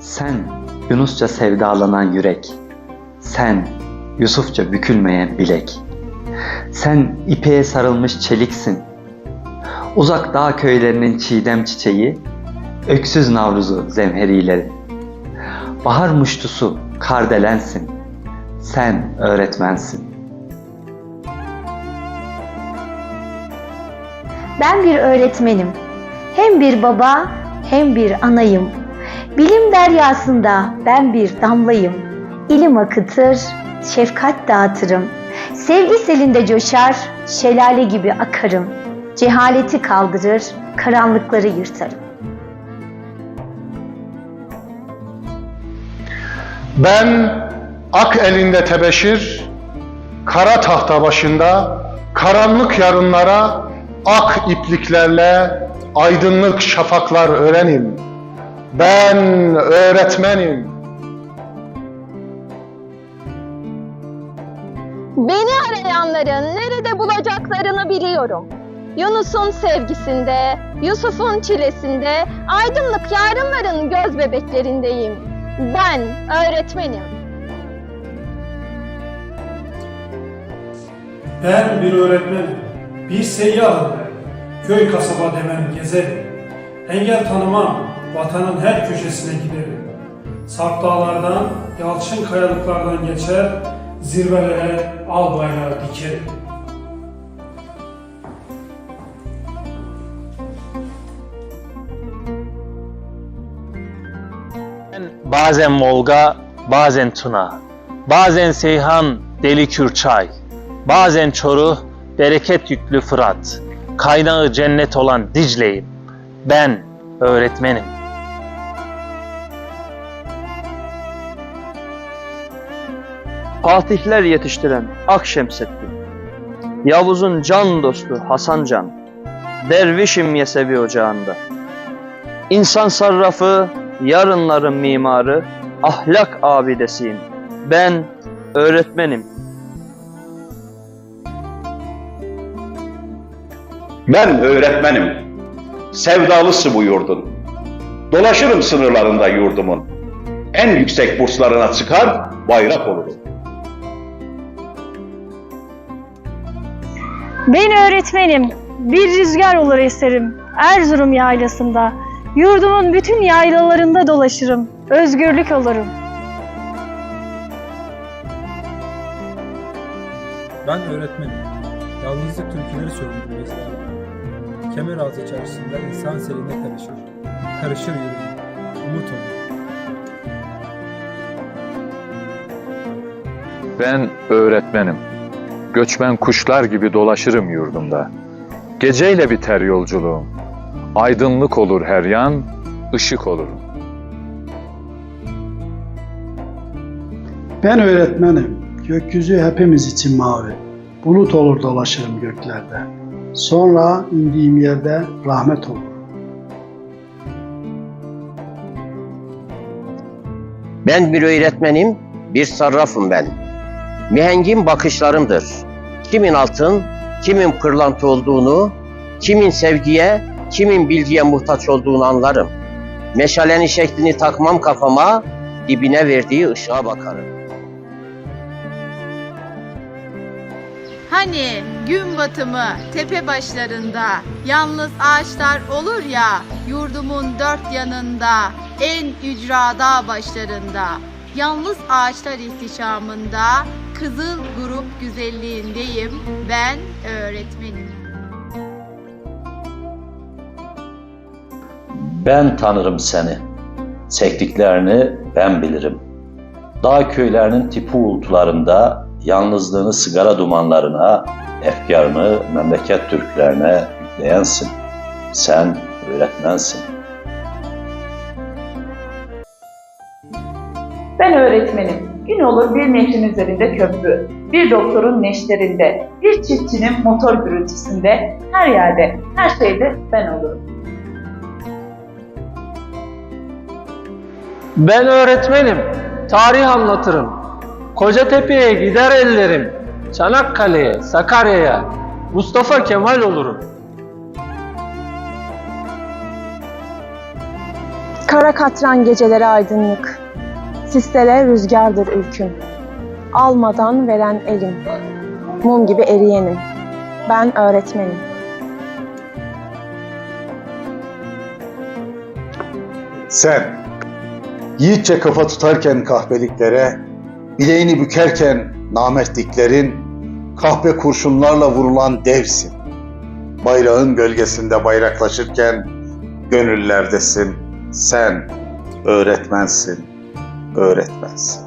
Sen Yunusça sevdalanan yürek, sen Yusufça bükülmeyen bilek. Sen ipeğe sarılmış çeliksin. Uzak dağ köylerinin çiğdem çiçeği, öksüz navruzu zemherileri. Bahar muştusu kardelensin. Sen öğretmensin. Ben bir öğretmenim. Hem bir baba hem bir anayım. Bilim deryasında ben bir damlayım. İlim akıtır, şefkat dağıtırım. Sevgi selinde coşar, şelale gibi akarım. Cehaleti kaldırır, karanlıkları yırtarım. Ben ak elinde tebeşir, kara tahta başında, karanlık yarınlara ak ipliklerle aydınlık şafaklar öğrenim. Ben öğretmenim. Beni arayanların nerede bulacaklarını biliyorum. Yunus'un sevgisinde, Yusuf'un çilesinde, aydınlık yarınların göz bebeklerindeyim. Ben öğretmenim. Ben bir öğretmenim, bir seyyahım ben. Köy kasaba demem gezerim. Engel tanımam, vatanın her köşesine giderim. Sarp dağlardan, yalçın kayalıklardan geçer, zirvelere al bayrağı dikerim. Bazen Volga, bazen Tuna, bazen Seyhan, Deli Kürçay, bazen Çoruh, bereket yüklü Fırat, kaynağı cennet olan Dicle'yim. Ben öğretmenim. Fatihler yetiştiren Akşemseddin, Yavuz'un can dostu Hasan Can, Dervişim Yesevi ocağında. İnsan sarrafı, yarınların mimarı, ahlak abidesiyim. Ben öğretmenim. Ben öğretmenim. Sevdalısı bu yurdun. Dolaşırım sınırlarında yurdumun. En yüksek burslarına çıkar, bayrak olurum. Ben öğretmenim. Bir rüzgar olur eserim. Erzurum yaylasında. Yurdumun bütün yaylalarında dolaşırım. Özgürlük olurum. Ben öğretmenim. Yalnızlık türküleri mesela. Kemer ağzı içerisinde insan seline karışır. Karışır yüreğim. Umut olur. Ben öğretmenim. Göçmen kuşlar gibi dolaşırım yurdumda. Geceyle biter yolculuğum. Aydınlık olur her yan, ışık olurum. Ben öğretmenim. Gökyüzü hepimiz için mavi. Bulut olur dolaşırım göklerde. Sonra indiğim yerde rahmet olur. Ben bir öğretmenim, bir sarrafım ben. Mihengim bakışlarımdır. Kimin altın, kimin pırlanta olduğunu, kimin sevgiye, kimin bilgiye muhtaç olduğunu anlarım. Meşalenin şeklini takmam kafama, dibine verdiği ışığa bakarım. Hani gün batımı tepe başlarında yalnız ağaçlar olur ya yurdumun dört yanında en ücra dağ başlarında yalnız ağaçlar ihtişamında kızıl grup güzelliğindeyim ben öğretmenim. Ben tanırım seni. Sektiklerini ben bilirim. Dağ köylerinin tipi uğultularında yalnızlığını sigara dumanlarına, efkarını memleket türkülerine yükleyensin. Sen öğretmensin. Ben öğretmenim. Gün olur bir nehrin üzerinde köprü, bir doktorun neşterinde, bir çiftçinin motor gürültüsünde, her yerde, her şeyde ben olurum. Ben öğretmenim. Tarih anlatırım. Kocatepe'ye gider ellerim. Çanakkale'ye, Sakarya'ya, Mustafa Kemal olurum. Kara katran geceleri aydınlık, sislere rüzgardır ülküm. Almadan veren elim, mum gibi eriyenim. Ben öğretmenim. Sen, yiğitçe kafa tutarken kahpeliklere, bileğini bükerken namertliklerin, kahpe kurşunlarla vurulan devsin. Bayrağın gölgesinde bayraklaşırken gönüllerdesin. Sen öğretmensin, öğretmensin.